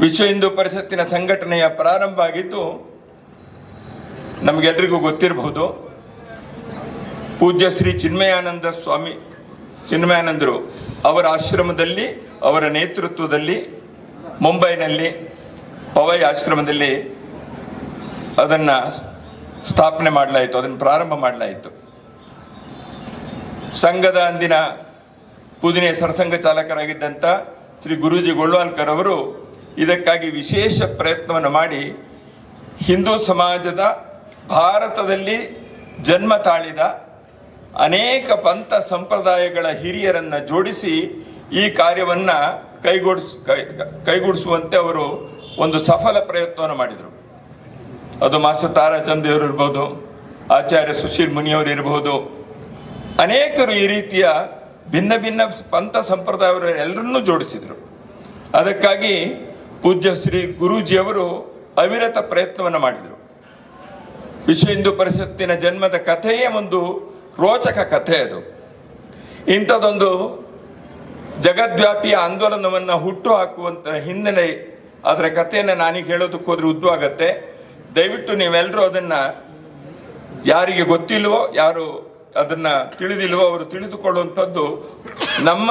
ವಿಶ್ವ ಹಿಂದೂ ಪರಿಷತ್ತಿನ ಸಂಘಟನೆಯ ಪ್ರಾರಂಭ ಆಗಿದ್ದು ನಮಗೆಲ್ರಿಗೂ ಗೊತ್ತಿರಬಹುದು. ಪೂಜ್ಯ ಶ್ರೀ ಚಿನ್ಮಯಾನಂದ ಸ್ವಾಮಿ, ಚಿನ್ಮಯಾನಂದರು ಅವರ ಆಶ್ರಮದಲ್ಲಿ, ಅವರ ನೇತೃತ್ವದಲ್ಲಿ, ಮುಂಬೈನಲ್ಲಿ, ಪವೈ ಆಶ್ರಮದಲ್ಲಿ ಅದನ್ನು ಸ್ಥಾಪನೆ ಮಾಡಲಾಯಿತು, ಅದನ್ನು ಪ್ರಾರಂಭ ಮಾಡಲಾಯಿತು. ಸಂಘದ ಅಂದಿನ ಪೂಜನೀಯ ಸರಸಂಘ ಚಾಲಕರಾಗಿದ್ದಂಥ ಶ್ರೀ ಗುರೂಜಿ ಗೊಳ್ವಾಲ್ಕರ್ ಅವರು ಇದಕ್ಕಾಗಿ ವಿಶೇಷ ಪ್ರಯತ್ನವನ್ನು ಮಾಡಿ ಹಿಂದೂ ಸಮಾಜದ ಭಾರತದಲ್ಲಿ ಜನ್ಮ ತಾಳಿದ ಅನೇಕ ಪಂಥ ಸಂಪ್ರದಾಯಗಳ ಹಿರಿಯರನ್ನು ಜೋಡಿಸಿ ಈ ಕಾರ್ಯವನ್ನು ಕೈಗೂಡಿಸ್, ಕೈ, ಕೈಗೂಡಿಸುವಂತೆ ಅವರು ಒಂದು ಸಫಲ ಪ್ರಯತ್ನವನ್ನು ಮಾಡಿದರು. ಅದು ಮಾಸ್ಟರ್ ತಾರಾಚಂದ್ರವರು ಇರ್ಬೋದು, ಆಚಾರ್ಯ ಸುಶೀಲ್ ಮುನಿಯವರು ಇರಬಹುದು ಅನೇಕರು ಈ ರೀತಿಯ ಭಿನ್ನ ಭಿನ್ನ ಪಂಥ ಸಂಪ್ರದಾಯವರು ಎಲ್ಲರನ್ನೂ ಜೋಡಿಸಿದರು. ಅದಕ್ಕಾಗಿ ಪೂಜ್ಯ ಶ್ರೀ ಗುರೂಜಿಯವರು ಅವಿರತ ಪ್ರಯತ್ನವನ್ನು ಮಾಡಿದರು. ವಿಶ್ವ ಹಿಂದೂ ಪರಿಷತ್ತಿನ ಜನ್ಮದ ಕಥೆಯೇ ಒಂದು ರೋಚಕ ಕಥೆ ಅದು. ಇಂಥದೊಂದು ಜಗದ್ವ್ಯಾಪಿಯ ಆಂದೋಲನವನ್ನು ಹುಟ್ಟು ಹಾಕುವಂಥ ಹಿನ್ನೆಲೆ ಅದರ ಕಥೆಯನ್ನು ನಾನೀಗ ಹೇಳೋದಕ್ಕೆ ಹೋದ್ರೆ ಆಗತ್ತೆ. ದಯವಿಟ್ಟು ನೀವೆಲ್ಲರೂ ಅದನ್ನು ಯಾರಿಗೆ ಗೊತ್ತಿಲ್ವೋ, ಯಾರು ಅದನ್ನು ತಿಳಿದಿಲ್ವೋ ಅವರು ತಿಳಿದುಕೊಳ್ಳುವಂಥದ್ದು ನಮ್ಮ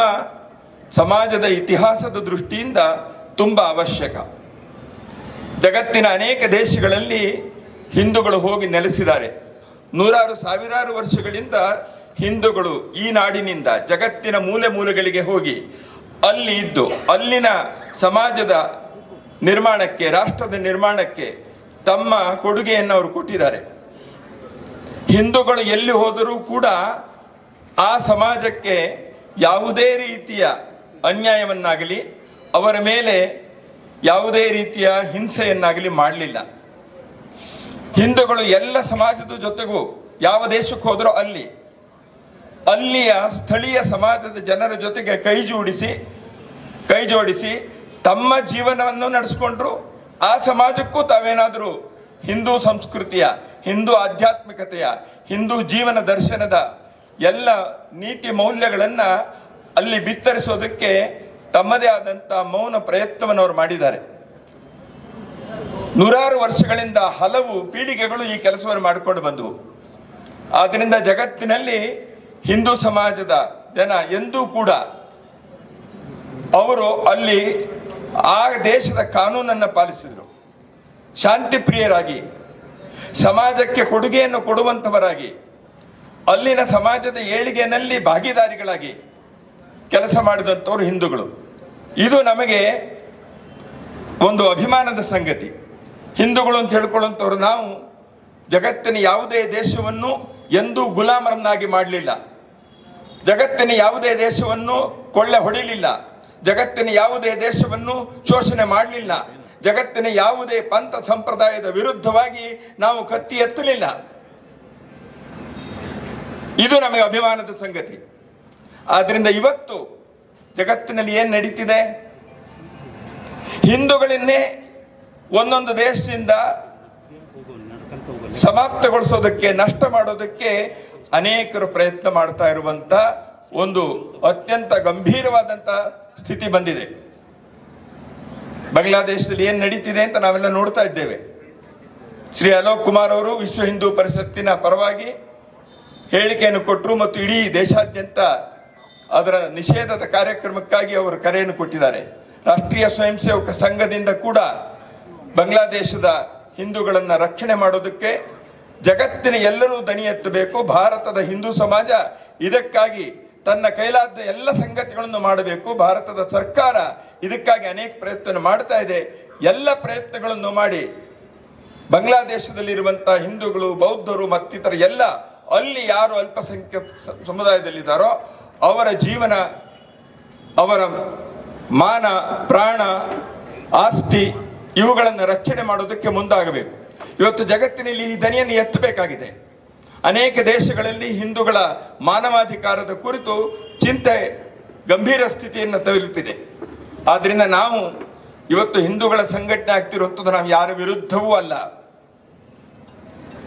ಸಮಾಜದ ಇತಿಹಾಸದ ದೃಷ್ಟಿಯಿಂದ ತುಂಬ ಅವಶ್ಯಕ. ಜಗತ್ತಿನ ಅನೇಕ ದೇಶಗಳಲ್ಲಿ ಹಿಂದೂಗಳು ಹೋಗಿ ನೆಲೆಸಿದ್ದಾರೆ. ನೂರಾರು ಸಾವಿರಾರು ವರ್ಷಗಳಿಂದ ಹಿಂದೂಗಳು ಈ ನಾಡಿನಿಂದ ಜಗತ್ತಿನ ಮೂಲೆ ಮೂಲೆಗಳಿಗೆ ಹೋಗಿ ಅಲ್ಲಿ ಇದ್ದು, ಅಲ್ಲಿನ ಸಮಾಜದ ನಿರ್ಮಾಣಕ್ಕೆ, ರಾಷ್ಟ್ರದ ನಿರ್ಮಾಣಕ್ಕೆ ತಮ್ಮ ಕೊಡುಗೆಯನ್ನು ಅವರು ಕೊಟ್ಟಿದ್ದಾರೆ. ಹಿಂದೂಗಳು ಎಲ್ಲಿ ಹೋದರೂ ಕೂಡ ಆ ಸಮಾಜಕ್ಕೆ ಯಾವುದೇ ರೀತಿಯ ಅನ್ಯಾಯವನ್ನಾಗಲಿ ಅವರ ಮೇಲೆ ಯಾವುದೇ ರೀತಿಯ ಹಿಂಸೆಯನ್ನಾಗಲಿ ಮಾಡಲಿಲ್ಲ. ಹಿಂದೂಗಳು ಎಲ್ಲ ಸಮಾಜದ ಜೊತೆಗೂ ಯಾವ ದೇಶಕ್ಕೆ ಹೋದರೂ ಅಲ್ಲಿ, ಅಲ್ಲಿಯ ಸ್ಥಳೀಯ ಸಮಾಜದ ಜನರ ಜೊತೆಗೆ ಕೈ ಜೋಡಿಸಿ ಕೈ ಜೋಡಿಸಿ ತಮ್ಮ ಜೀವನವನ್ನು ನಡೆಸ್ಕೊಂಡ್ರು. ಆ ಸಮಾಜಕ್ಕೂ ತಾವೇನಾದರೂ ಹಿಂದೂ ಸಂಸ್ಕೃತಿಯ, ಹಿಂದೂ ಆಧ್ಯಾತ್ಮಿಕತೆಯ, ಹಿಂದೂ ಜೀವನ ದರ್ಶನದ ಎಲ್ಲ ನೀತಿ ಮೌಲ್ಯಗಳನ್ನು ಅಲ್ಲಿ ಬಿತ್ತರಿಸೋದಕ್ಕೆ ತಮ್ಮದೇ ಆದಂಥ ಮೌನ ಪ್ರಯತ್ನವನ್ನು ಅವರು ಮಾಡಿದ್ದಾರೆ. ನೂರಾರು ವರ್ಷಗಳಿಂದ ಹಲವು ಪೀಳಿಗೆಗಳು ಈ ಕೆಲಸವನ್ನು ಮಾಡಿಕೊಂಡು ಬಂದವು. ಆದ್ದರಿಂದ ಜಗತ್ತಿನಲ್ಲಿ ಹಿಂದೂ ಸಮಾಜದ ಜನ ಎಂದೂ ಕೂಡ ಅವರು ಅಲ್ಲಿ ಆ ದೇಶದ ಕಾನೂನನ್ನು ಪಾಲಿಸಿದರು. ಶಾಂತಿ ಪ್ರಿಯರಾಗಿ ಸಮಾಜಕ್ಕೆ ಕೊಡುಗೆಯನ್ನು ಕೊಡುವಂಥವರಾಗಿ, ಅಲ್ಲಿನ ಸಮಾಜದ ಏಳಿಗೆಯಲ್ಲಿ ಭಾಗಿದಾರಿಗಳಾಗಿ ಕೆಲಸ ಮಾಡಿದಂಥವ್ರು ಹಿಂದೂಗಳು. ಇದು ನಮಗೆ ಒಂದು ಅಭಿಮಾನದ ಸಂಗತಿ. ಹಿಂದೂಗಳು ಅಂತ ಹೇಳ್ಕೊಳ್ಳುವಂಥವ್ರು ನಾವು ಜಗತ್ತಿನ ಯಾವುದೇ ದೇಶವನ್ನು ಎಂದೂ ಗುಲಾಮರನ್ನಾಗಿ ಮಾಡಲಿಲ್ಲ. ಜಗತ್ತಿನ ಯಾವುದೇ ದೇಶವನ್ನು ಕೊಳ್ಳೆ ಹೊಡಿಲಿಲ್ಲ. ಜಗತ್ತಿನ ಯಾವುದೇ ದೇಶವನ್ನು ಶೋಷಣೆ ಮಾಡಲಿಲ್ಲ. ಜಗತ್ತಿನ ಯಾವುದೇ ಪಂಥ ಸಂಪ್ರದಾಯದ ವಿರುದ್ಧವಾಗಿ ನಾವು ಕತ್ತಿ ಎತ್ತಲಿಲ್ಲ. ಇದು ನಮಗೆ ಅಭಿಮಾನದ ಸಂಗತಿ. ಆದ್ರಿಂದ ಇವತ್ತು ಜಗತ್ತಿನಲ್ಲಿ ಏನು ನಡೀತಿದೆ? ಹಿಂದೂಗಳನ್ನೇ ಒಂದೊಂದು ದೇಶದಿಂದ ಸಮಾಪ್ತಗೊಳಿಸೋದಕ್ಕೆ, ನಷ್ಟ ಮಾಡೋದಕ್ಕೆ ಅನೇಕರು ಪ್ರಯತ್ನ ಮಾಡ್ತಾ ಇರುವಂತ ಒಂದು ಅತ್ಯಂತ ಗಂಭೀರವಾದಂತ ಸ್ಥಿತಿ ಬಂದಿದೆ. ಬಾಂಗ್ಲಾದೇಶದಲ್ಲಿ ಏನು ನಡೀತಿದೆ ಅಂತ ನಾವೆಲ್ಲ ನೋಡ್ತಾ ಇದ್ದೇವೆ. ಶ್ರೀ ಅಲೋಕ್ ಕುಮಾರ್ ಅವರು ವಿಶ್ವ ಹಿಂದೂ ಪರಿಷತ್ತಿನ ಪರವಾಗಿ ಹೇಳಿಕೆಯನ್ನು ಕೊಟ್ಟರು ಮತ್ತು ಇಡೀ ದೇಶಾದ್ಯಂತ ಅದರ ನಿಷೇಧದ ಕಾರ್ಯಕ್ರಮಕ್ಕಾಗಿ ಅವರು ಕರೆಯನ್ನು ಕೊಟ್ಟಿದ್ದಾರೆ. ರಾಷ್ಟ್ರೀಯ ಸ್ವಯಂ ಸೇವಕ ಸಂಘದಿಂದ ಕೂಡ ಬಾಂಗ್ಲಾದೇಶದ ಹಿಂದೂಗಳನ್ನು ರಕ್ಷಣೆ ಮಾಡೋದಕ್ಕೆ ಜಗತ್ತಿನ ಎಲ್ಲರೂ ದನಿ ಎತ್ತಬೇಕು, ಭಾರತದ ಹಿಂದೂ ಸಮಾಜ ಇದಕ್ಕಾಗಿ ತನ್ನ ಕೈಲಾದ ಎಲ್ಲ ಸಂಗತಿಗಳನ್ನು ಮಾಡಬೇಕು, ಭಾರತದ ಸರ್ಕಾರ ಇದಕ್ಕಾಗಿ ಅನೇಕ ಪ್ರಯತ್ನ ಮಾಡ್ತಾ ಇದೆ. ಎಲ್ಲ ಪ್ರಯತ್ನಗಳನ್ನು ಮಾಡಿ ಬಾಂಗ್ಲಾದೇಶದಲ್ಲಿರುವಂತಹ ಹಿಂದೂಗಳು, ಬೌದ್ಧರು ಮತ್ತಿತರ ಎಲ್ಲ ಅಲ್ಲಿ ಯಾರು ಅಲ್ಪಸಂಖ್ಯಾತ ಸಮುದಾಯದಲ್ಲಿದ್ದಾರೋ ಅವರ ಜೀವನ, ಅವರ ಮಾನ, ಪ್ರಾಣ, ಆಸ್ತಿ ಇವುಗಳನ್ನು ರಕ್ಷಣೆ ಮಾಡೋದಕ್ಕೆ ಮುಂದಾಗಬೇಕು. ಇವತ್ತು ಜಗತ್ತಿನಲ್ಲಿ ಈ ದನಿಯನ್ನು ಎತ್ತಬೇಕಾಗಿದೆ. ಅನೇಕ ದೇಶಗಳಲ್ಲಿ ಹಿಂದೂಗಳ ಮಾನವಾಧಿಕಾರದ ಕುರಿತು ಚಿಂತೆ, ಗಂಭೀರ ಸ್ಥಿತಿಯನ್ನು ತಲುಪಿದೆ. ಆದ್ದರಿಂದ ನಾವು ಇವತ್ತು ಹಿಂದೂಗಳ ಸಂಘಟನೆ ಆಗ್ತಿರುವಂಥದ್ದು ನಾವು ಯಾರ ವಿರುದ್ಧವೂ ಅಲ್ಲ.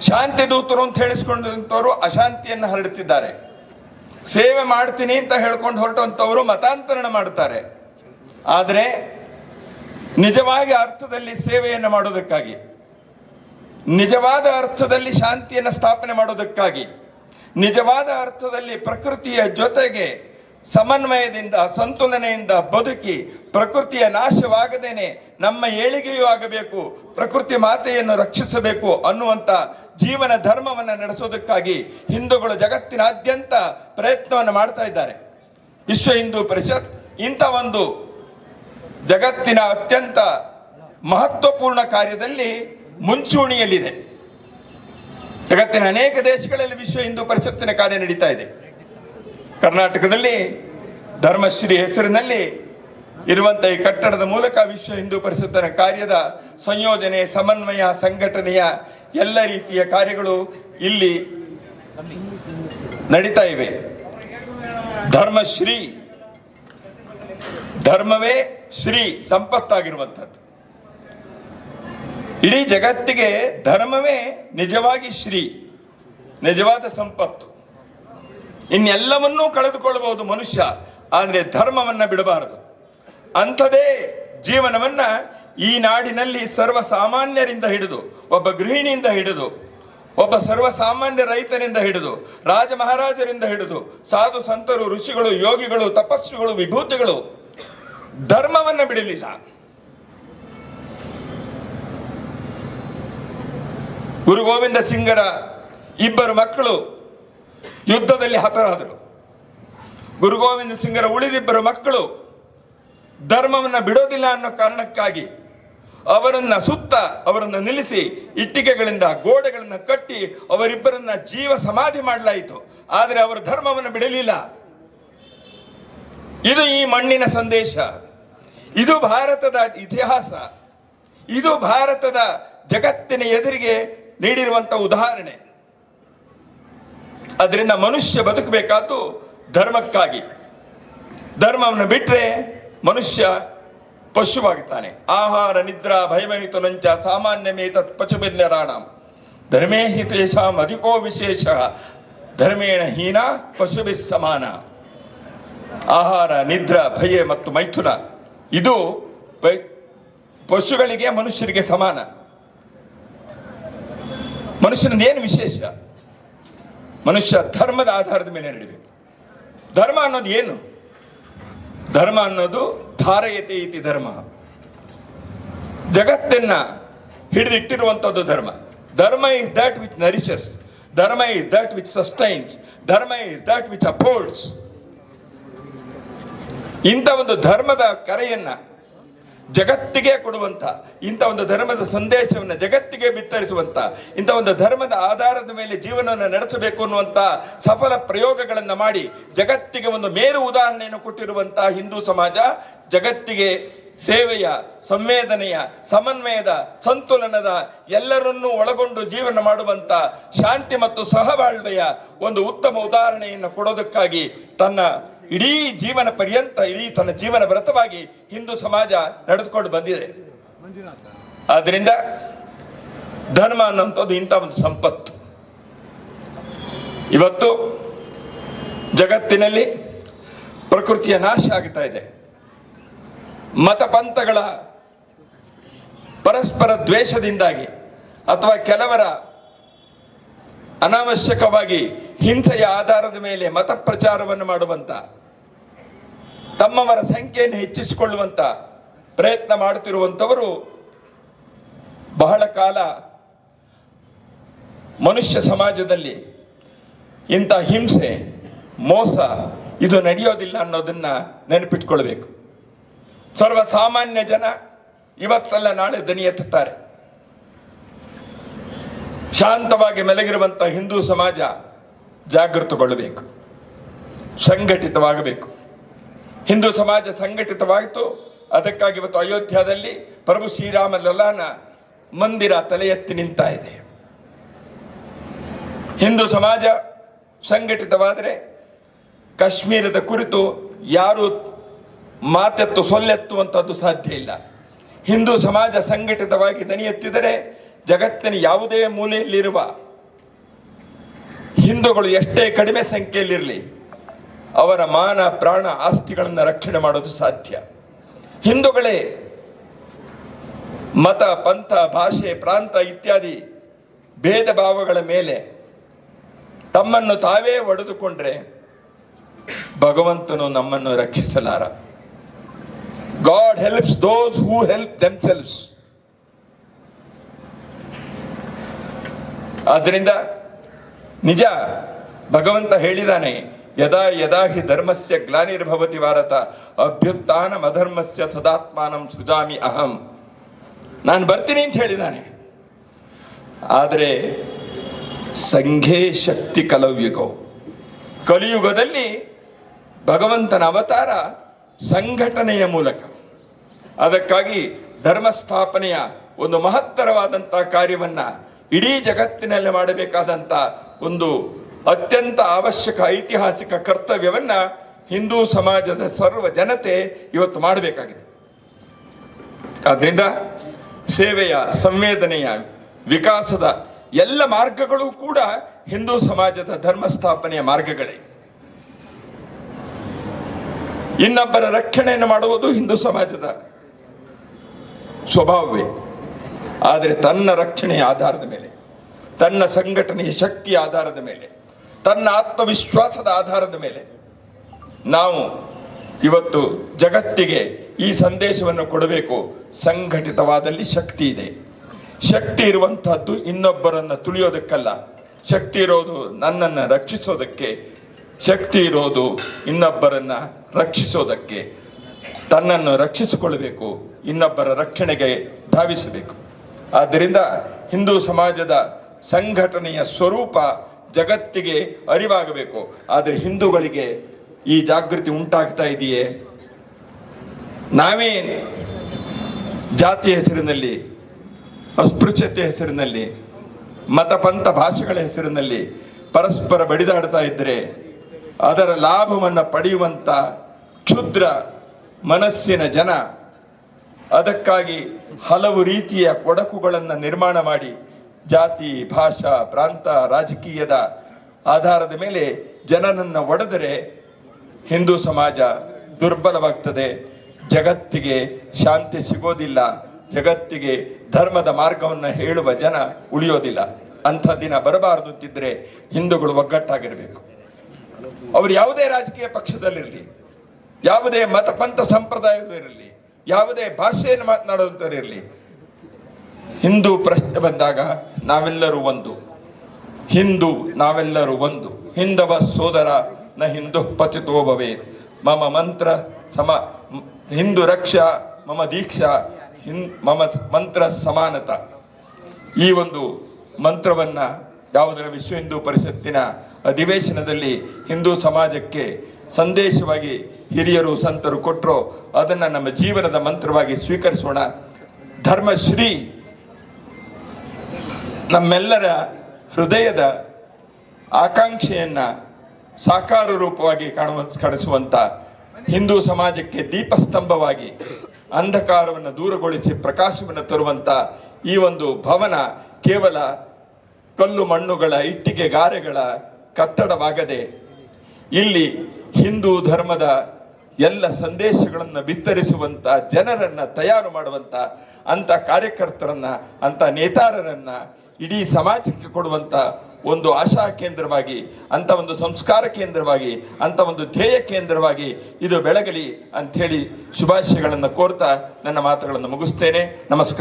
ಶಾಂತಿ ದೂತರು ಅಂತ ಹೇಳಿಸ್ಕೊಂಡಂಥವ್ರು ಅಶಾಂತಿಯನ್ನು ಹರಡುತ್ತಿದ್ದಾರೆ. ಸೇವೆ ಮಾಡ್ತೀನಿ ಅಂತ ಹೇಳ್ಕೊಂಡು ಹೊರಟಂತವರು ಮತಾಂತರಣ ಮಾಡ್ತಾರೆ. ಆದರೆ ನಿಜವಾಗಿ ಅರ್ಥದಲ್ಲಿ ಸೇವೆಯನ್ನು ಮಾಡೋದಕ್ಕಾಗಿ, ನಿಜವಾದ ಅರ್ಥದಲ್ಲಿ ಶಾಂತಿಯನ್ನು ಸ್ಥಾಪನೆ ಮಾಡೋದಕ್ಕಾಗಿ, ನಿಜವಾದ ಅರ್ಥದಲ್ಲಿ ಪ್ರಕೃತಿಯ ಜೊತೆಗೆ ಸಮನ್ವಯದಿಂದ, ಸಂತುಲನೆಯಿಂದ ಬದುಕಿ ಪ್ರಕೃತಿಯ ನಾಶವಾಗದೇನೆ ನಮ್ಮ ಏಳಿಗೆಯೂ ಆಗಬೇಕು, ಪ್ರಕೃತಿ ಮಾತೆಯನ್ನು ರಕ್ಷಿಸಬೇಕು ಅನ್ನುವಂಥ ಜೀವನ ಧರ್ಮವನ್ನು ನಡೆಸೋದಕ್ಕಾಗಿ ಹಿಂದೂಗಳು ಜಗತ್ತಿನಾದ್ಯಂತ ಪ್ರಯತ್ನವನ್ನು ಮಾಡ್ತಾ ಇದ್ದಾರೆ. ವಿಶ್ವ ಹಿಂದೂ ಪರಿಷತ್ ಇಂಥ ಒಂದು ಜಗತ್ತಿನ ಅತ್ಯಂತ ಮಹತ್ವಪೂರ್ಣ ಕಾರ್ಯದಲ್ಲಿ ಮುಂಚೂಣಿಯಲ್ಲಿದೆ. ಜಗತ್ತಿನ ಅನೇಕ ದೇಶಗಳಲ್ಲಿ ವಿಶ್ವ ಹಿಂದೂ ಪರಿಷತ್ತಿನ ಕಾರ್ಯ ನಡೀತಾ ಇದೆ. ಕರ್ನಾಟಕದಲ್ಲಿ ಧರ್ಮಶ್ರೀ ಹೆಸರಿನಲ್ಲಿ ಇರುವಂಥ ಈ ಕಟ್ಟಡದ ಮೂಲಕ ವಿಶ್ವ ಹಿಂದೂ ಪರಿಷತ್ತರ ಕಾರ್ಯದ ಸಂಯೋಜನೆ, ಸಮನ್ವಯ, ಸಂಘಟನೆಯ ಎಲ್ಲ ರೀತಿಯ ಕಾರ್ಯಗಳು ಇಲ್ಲಿ ನಡೀತಾ ಇವೆ. ಧರ್ಮಶ್ರೀ ಧರ್ಮವೇ ಶ್ರೀ ಸಂಪತ್ತಾಗಿರುವಂಥದ್ದು. ಇಡೀ ಜಗತ್ತಿಗೆ ಧರ್ಮವೇ ನಿಜವಾಗಿ ಶ್ರೀ, ನಿಜವಾದ ಸಂಪತ್ತು. ಇನ್ನೆಲ್ಲವನ್ನೂ ಕಳೆದುಕೊಳ್ಳಬಹುದು ಮನುಷ್ಯ, ಆದರೆ ಧರ್ಮವನ್ನು ಬಿಡಬಾರದು. ಅಂಥದೇ ಜೀವನವನ್ನು ಈ ನಾಡಿನಲ್ಲಿ ಸರ್ವಸಾಮಾನ್ಯರಿಂದ ಹಿಡಿದು, ಒಬ್ಬ ಗೃಹಿಣಿಯಿಂದ ಹಿಡಿದು, ಒಬ್ಬ ಸರ್ವಸಾಮಾನ್ಯ ರೈತನಿಂದ ಹಿಡಿದು ರಾಜ ಮಹಾರಾಜರಿಂದ ಹಿಡಿದು, ಸಾಧು ಸಂತರು, ಋಷಿಗಳು, ಯೋಗಿಗಳು, ತಪಸ್ವಿಗಳು, ವಿಭೂತಿಗಳು, ಧರ್ಮವನ್ನು ಬಿಡಲಿಲ್ಲ. ಗುರು ಗೋವಿಂದ ಸಿಂಗರ ಇಬ್ಬರು ಮಕ್ಕಳು ಯುದ್ಧದಲ್ಲಿ ಹತರಾದರು. ಗುರು ಗೋವಿಂದ ಸಿಂಗರ ಉಳಿದಿಬ್ಬರು ಮಕ್ಕಳು ಧರ್ಮವನ್ನು ಬಿಡೋದಿಲ್ಲ ಅನ್ನೋ ಕಾರಣಕ್ಕಾಗಿ ಅವರನ್ನ ಸುತ್ತ ಅವರನ್ನ ನಿಲ್ಲಿಸಿ ಇಟ್ಟಿಗೆಗಳಿಂದ ಗೋಡೆಗಳನ್ನ ಕಟ್ಟಿ ಅವರಿಬ್ಬರನ್ನ ಜೀವ ಸಮಾಧಿ ಮಾಡಲಾಯಿತು. ಆದರೆ ಅವರು ಧರ್ಮವನ್ನು ಬಿಡಲಿಲ್ಲ. ಇದು ಈ ಮಣ್ಣಿನ ಸಂದೇಶ. ಇದು ಭಾರತದ ಇತಿಹಾಸ. ಇದು ಭಾರತದ ಜಗತ್ತಿನ ಎದುರಿಗೆ ನೀಡಿರುವಂತ ಉದಾಹರಣೆ. ಅದರಿಂದ ಮನುಷ್ಯ ಬದುಕಬೇಕಾದ್ದು ಧರ್ಮಕ್ಕಾಗಿ. ಧರ್ಮವನ್ನು ಬಿಟ್ಟರೆ ಮನುಷ್ಯ ಪಶುವಾಗುತ್ತಾನೆ ಆಹಾರ, ನಿದ್ರಾ, ಭಯಮಹಿತ ನಂಚ ಸಾಮಾನ್ಯಮೇತ ಪಶುಬಿನ್ಯರಾಣ ಧರ್ಮೇ ಹಿ ಅಧಿಕೋ ವಿಶೇಷ. ಧರ್ಮೇಣ ಹೀನ ಪಶುಭಿ ಸಮಾನ. ಆಹಾರ, ನಿದ್ರಾ, ಭಯ ಮತ್ತು ಮೈಥುನ. ಇದು ಪಶುಗಳಿಗೆ ಮನುಷ್ಯರಿಗೆ ಸಮಾನ. ಮನುಷ್ಯನೇನು ವಿಶೇಷ? ಮನುಷ್ಯ ಧರ್ಮದ ಆಧಾರದ ಮೇಲೆ ನಡಿಬೇಕು. ಧರ್ಮ ಅನ್ನೋದು ಏನು? ಧರ್ಮ ಅನ್ನೋದು ಧಾರಯತೆ ಇತಿ ಧರ್ಮ. ಜಗತ್ತನ್ನ ಹಿಡಿದಿಟ್ಟಿರುವಂಥದ್ದು ಧರ್ಮ. Dharma is that which nourishes dharma is that which sustains dharma is that which affords ಇಂಥ ಒಂದು ಧರ್ಮದ ಕರೆಯನ್ನ ಜಗತ್ತಿಗೆ ಕೊಡುವಂತ ಇಂಥ ಒಂದು ಧರ್ಮದ ಸಂದೇಶವನ್ನು ಜಗತ್ತಿಗೆ ಬಿತ್ತರಿಸುವಂತ, ಇಂಥ ಒಂದು ಧರ್ಮದ ಆಧಾರದ ಮೇಲೆ ಜೀವನವನ್ನು ನಡೆಸಬೇಕು ಅನ್ನುವಂತ ಸಫಲ ಪ್ರಯೋಗಗಳನ್ನು ಮಾಡಿ ಜಗತ್ತಿಗೆ ಒಂದು ಮೇರು ಉದಾಹರಣೆಯನ್ನು ಕೊಟ್ಟಿರುವಂತ ಹಿಂದೂ ಸಮಾಜ, ಜಗತ್ತಿಗೆ ಸೇವೆಯ, ಸಂವೇದನೆಯ, ಸಮನ್ವಯದ, ಸಂತುಲನದ ಎಲ್ಲರನ್ನೂ ಒಳಗೊಂಡು ಜೀವನ ಮಾಡುವಂತ ಶಾಂತಿ ಮತ್ತು ಸಹಬಾಳ್ವೆಯ ಒಂದು ಉತ್ತಮ ಉದಾಹರಣೆಯನ್ನು ಕೊಡೋದಕ್ಕಾಗಿ ತನ್ನ ಇಡೀ ಜೀವನ ಪರ್ಯಂತ, ಇಡೀ ತನ್ನ ಜೀವನ ವ್ರತವಾಗಿ ಹಿಂದೂ ಸಮಾಜ ನಡೆದುಕೊಂಡು ಬಂದಿದೆ. ಆದ್ರಿಂದ ಧರ್ಮ ಅನ್ನುವಂಥದ್ದು ಇಂಥ ಒಂದು ಸಂಪತ್ತು. ಇವತ್ತು ಜಗತ್ತಿನಲ್ಲಿ ಪ್ರಕೃತಿಯ ನಾಶ ಆಗ್ತಾ ಇದೆ. ಮತಪಂಥಗಳ ಪರಸ್ಪರ ದ್ವೇಷದಿಂದಾಗಿ ಅಥವಾ ಕೆಲವರ ಅನಾವಶ್ಯಕವಾಗಿ ಹಿಂಸೆಯ ಆಧಾರದ ಮೇಲೆ ಮತ ಪ್ರಚಾರವನ್ನು ಮಾಡುವಂತ ತಮ್ಮವರ ಸಂಖ್ಯೆಯನ್ನು ಹೆಚ್ಚಿಸಿಕೊಳ್ಳುವಂತ ಪ್ರಯತ್ನ ಮಾಡುತ್ತಿರುವಂಥವರು ಬಹಳ ಕಾಲ ಮನುಷ್ಯ ಸಮಾಜದಲ್ಲಿ ಇಂಥ ಹಿಂಸೆ, ಮೋಸ ಇದು ನಡೆಯೋದಿಲ್ಲ ಅನ್ನೋದನ್ನ ನೆನಪಿಟ್ಕೊಳ್ಬೇಕು. ಸರ್ವಸಾಮಾನ್ಯ ಜನ ಇವತ್ತಲ್ಲ ನಾಳೆ ದನಿ ಎತ್ತುತ್ತಾರೆ. ಶಾಂತವಾಗಿ ಮೆಲಗಿರುವಂಥ ಹಿಂದೂ ಸಮಾಜ ಜಾಗೃತಗೊಳ್ಳಬೇಕು, ಸಂಘಟಿತವಾಗಬೇಕು. ಹಿಂದೂ ಸಮಾಜ ಸಂಘಟಿತವಾಯಿತು. ಅದಕ್ಕಾಗಿ ಇವತ್ತು ಅಯೋಧ್ಯದಲ್ಲಿ ಪ್ರಭು ಶ್ರೀರಾಮ ಲಲಾನ ಮಂದಿರ ತಲೆ ಎತ್ತಿ ನಿಂತ ಇದೆ. ಹಿಂದೂ ಸಮಾಜ ಸಂಘಟಿತವಾದರೆ ಕಾಶ್ಮೀರದ ಕುರಿತು ಯಾರು ಮಾತೆತ್ತು ಸೊಲ್ಲೆತ್ತುವಂಥದ್ದು ಸಾಧ್ಯ ಇಲ್ಲ. ಹಿಂದೂ ಸಮಾಜ ಸಂಘಟಿತವಾಗಿ ದನಿ ಎತ್ತಿದರೆ ಜಗತ್ತಿನ ಯಾವುದೇ ಮೂಲೆಯಲ್ಲಿರುವ ಹಿಂದೂಗಳು ಎಷ್ಟೇ ಕಡಿಮೆ ಸಂಖ್ಯೆಯಲ್ಲಿರಲಿ ಅವರ ಮಾನ, ಪ್ರಾಣ, ಆಸ್ತಿಗಳನ್ನು ರಕ್ಷಣೆ ಮಾಡೋದು ಸಾಧ್ಯ. ಹಿಂದೂಗಳೇ, ಮತ, ಪಂಥ, ಭಾಷೆ, ಪ್ರಾಂತ ಇತ್ಯಾದಿ ಭೇದ ಭಾವಗಳ ಮೇಲೆ ತಮ್ಮನ್ನು ತಾವೇ ಒಡೆದುಕೊಂಡ್ರೆ ಭಗವಂತನು ನಮ್ಮನ್ನು ರಕ್ಷಿಸಲಾರ. God helps those who help themselves ಆದ್ದರಿಂದ ನಿಜ ಭಗವಂತ ಹೇಳಿದಾನೆ ಯದಾ ಯದಾ ಹಿ ಧರ್ಮಸ್ಯ ಗ್ಲಾನಿರ್ಭವತಿ ಭಾರತ ಅಭ್ಯುತ್ಥಾನ ಅಧರ್ಮಸ್ಯ ತದಾತ್ಮಾನಂ ಸೃಜಾಮಿ ಅಹಂ. ನಾನು ಬರ್ತೀನಿ ಅಂತ ಹೇಳಿದ್ದಾನೆ ಆದರೆ ಸಂಘೇ ಶಕ್ತಿ ಕಲವ್ಯುಗವು ಕಲಿಯುಗದಲ್ಲಿ ಭಗವಂತನ ಅವತಾರ ಸಂಘಟನೆಯ ಮೂಲಕ. ಅದಕ್ಕಾಗಿ ಧರ್ಮ ಸ್ಥಾಪನೆಯ ಒಂದು ಮಹತ್ತರವಾದಂಥ ಕಾರ್ಯವನ್ನು ಇಡೀ ಜಗತ್ತಿನಲ್ಲಿ ಮಾಡಬೇಕಾದಂಥ ಒಂದು ಅತ್ಯಂತ ಅವಶ್ಯಕ ಐತಿಹಾಸಿಕ ಕರ್ತವ್ಯವನ್ನು ಹಿಂದೂ ಸಮಾಜದ ಸರ್ವ ಜನತೆ ಇವತ್ತು ಮಾಡಬೇಕಾಗಿದೆ. ಆದ್ದರಿಂದ ಸೇವೆಯ, ಸಂವೇದನೆಯ, ವಿಕಾಸದ ಎಲ್ಲ ಮಾರ್ಗಗಳು ಕೂಡ ಹಿಂದೂ ಸಮಾಜದ ಧರ್ಮ ಸ್ಥಾಪನೆಯ ಮಾರ್ಗಗಳೇ. ಇನ್ನೊಬ್ಬರ ರಕ್ಷಣೆಯನ್ನು ಮಾಡುವುದು ಹಿಂದೂ ಸಮಾಜದ ಸ್ವಭಾವವೇ. ಆದರೆ ತನ್ನ ರಕ್ಷಣೆಯ ಆಧಾರದ ಮೇಲೆ, ತನ್ನ ಸಂಘಟನೆಯ ಶಕ್ತಿಯ ಆಧಾರದ ಮೇಲೆ. ತನ್ನ ಆತ್ಮವಿಶ್ವಾಸದ ಆಧಾರದ ಮೇಲೆ ನಾವು ಇವತ್ತು ಜಗತ್ತಿಗೆ ಈ ಸಂದೇಶವನ್ನು ಕೊಡಬೇಕು. ಸಂಘಟಿತವಾದಲ್ಲಿ ಶಕ್ತಿ ಇದೆ. ಶಕ್ತಿ ಇರುವಂತಹದ್ದು ಇನ್ನೊಬ್ಬರನ್ನು ತುಳಿಯೋದಕ್ಕಲ್ಲ. ಶಕ್ತಿ ಇರೋದು ನನ್ನನ್ನು ರಕ್ಷಿಸೋದಕ್ಕೆ. ಶಕ್ತಿ ಇರೋದು ಇನ್ನೊಬ್ಬರನ್ನು ರಕ್ಷಿಸೋದಕ್ಕೆ. ತನ್ನನ್ನು ರಕ್ಷಿಸಿಕೊಳ್ಳಬೇಕು ಇನ್ನೊಬ್ಬರ ರಕ್ಷಣೆಗೆ ಧಾವಿಸಬೇಕು. ಆದ್ದರಿಂದ ಹಿಂದೂ ಸಮಾಜದ ಸಂಘಟನೆಯ ಸ್ವರೂಪ ಜಗತ್ತಿಗೆ ಅರಿವಾಗಬೇಕು. ಆದರೆ ಹಿಂದೂಗಳಿಗೆ ಈ ಜಾಗೃತಿ ಉಂಟಾಗ್ತಾ ಇದೆಯೇ? ನಾವೇ ಜಾತಿ ಹೆಸರಿನಲ್ಲಿ, ಅಸ್ಪೃಶ್ಯತೆ ಹೆಸರಿನಲ್ಲಿ, ಮತಪಂಥ ಭಾಷೆಗಳ ಹೆಸರಿನಲ್ಲಿ ಪರಸ್ಪರ ಬಡಿದಾಡ್ತಾ ಇದ್ದರೆ ಅದರ ಲಾಭವನ್ನು ಪಡೆಯುವಂಥ ಕ್ಷುದ್ರ ಮನಸ್ಸಿನ ಜನ ಅದಕ್ಕಾಗಿ ಹಲವು ರೀತಿಯ ಕೊಡಕುಗಳನ್ನು ನಿರ್ಮಾಣ ಮಾಡಿ ಜಾತಿ, ಭಾಷಾ, ಪ್ರಾಂತ, ರಾಜಕೀಯದ ಆಧಾರದ ಮೇಲೆ ಜನರನ್ನು ಒಡೆದರೆ ಹಿಂದೂ ಸಮಾಜ ದುರ್ಬಲವಾಗ್ತದೆ. ಜಗತ್ತಿಗೆ ಶಾಂತಿ ಸಿಗೋದಿಲ್ಲ. ಜಗತ್ತಿಗೆ ಧರ್ಮದ ಮಾರ್ಗವನ್ನು ಹೇಳುವ ಜನ ಉಳಿಯೋದಿಲ್ಲ. ಅಂಥ ದಿನ ಬರಬಾರದು ಅಂತಿದ್ರೆ ಹಿಂದೂಗಳು ಒಗ್ಗಟ್ಟಾಗಿರಬೇಕು. ಅವರು ಯಾವುದೇ ರಾಜಕೀಯ ಪಕ್ಷದಲ್ಲಿರಲಿ, ಯಾವುದೇ ಮತ ಪಂಥ ಸಂಪ್ರದಾಯದಲ್ಲಿರಲಿ ಯಾವುದೇ ಭಾಷೆಯನ್ನು ಮಾತನಾಡುವಂಥವ್ರಿರಲಿ ಹಿಂದೂ ಪ್ರಶ್ನೆ ಬಂದಾಗ ನಾವೆಲ್ಲರೂ ಒಂದು. ಹಿಂದೂ ನಾವೆಲ್ಲರೂ ಒಂದು. ಹಿಂದವ ಸೋದರ ನ ಹಿಂದೂ ಪತಿತೋ ಮಮ ಮಂತ್ರ ಸಮ ಹಿಂದೂ ರಕ್ಷಾ ಮಮ ದೀಕ್ಷಾ ಹಿಂ ಮಮ ಮಂತ್ರ ಸಮಾನತ. ಈ ಒಂದು ಮಂತ್ರವನ್ನ ಯಾವುದರ ವಿಶ್ವ ಹಿಂದೂ ಪರಿಷತ್ತಿನ ಅಧಿವೇಶನದಲ್ಲಿ ಹಿಂದೂ ಸಮಾಜಕ್ಕೆ ಸಂದೇಶವಾಗಿ ಹಿರಿಯರು, ಸಂತರು ಕೊಟ್ಟರು ಅದನ್ನು ನಮ್ಮ ಜೀವನದ ಮಂತ್ರವಾಗಿ ಸ್ವೀಕರಿಸೋಣ. ಧರ್ಮಶ್ರೀ ನಮ್ಮೆಲ್ಲರ ಹೃದಯದ ಆಕಾಂಕ್ಷೆಯನ್ನು ಸಾಕಾರ ರೂಪವಾಗಿ ಕಾಣುವ ಕಾಣಿಸುವಂಥ ಹಿಂದೂ ಸಮಾಜಕ್ಕೆ ದೀಪಸ್ತಂಭವಾಗಿ ಅಂಧಕಾರವನ್ನು ದೂರಗೊಳಿಸಿ ಪ್ರಕಾಶವನ್ನು ತರುವಂಥ ಈ ಒಂದು ಭವನ ಕೇವಲ ಕಲ್ಲು ಮಣ್ಣುಗಳ, ಇಟ್ಟಿಗೆ ಗಾರೆಗಳ ಕಟ್ಟಡವಾಗದೆ ಇಲ್ಲಿ ಹಿಂದೂ ಧರ್ಮದ ಎಲ್ಲ ಸಂದೇಶಗಳನ್ನು ಬಿತ್ತರಿಸುವಂಥ ಜನರನ್ನು ತಯಾರು ಮಾಡುವಂಥ ಅಂಥ ಕಾರ್ಯಕರ್ತರನ್ನು ಅಂಥ ನೇತಾರರನ್ನ ಇಡೀ ಸಮಾಜಕ್ಕೆ ಕೊಡುವಂಥ ಒಂದು ಆಶಾ ಕೇಂದ್ರವಾಗಿ, ಅಂತ ಒಂದು ಸಂಸ್ಕಾರ ಕೇಂದ್ರವಾಗಿ, ಅಂತ ಒಂದು ಧ್ಯೇಯ ಕೇಂದ್ರವಾಗಿ ಇದು ಬೆಳಗಲಿ ಅಂಥೇಳಿ ಶುಭಾಶಯಗಳನ್ನು ಕೋರ್ತಾ ನನ್ನ ಮಾತುಗಳನ್ನು ಮುಗಿಸ್ತೇನೆ. ನಮಸ್ಕಾರ.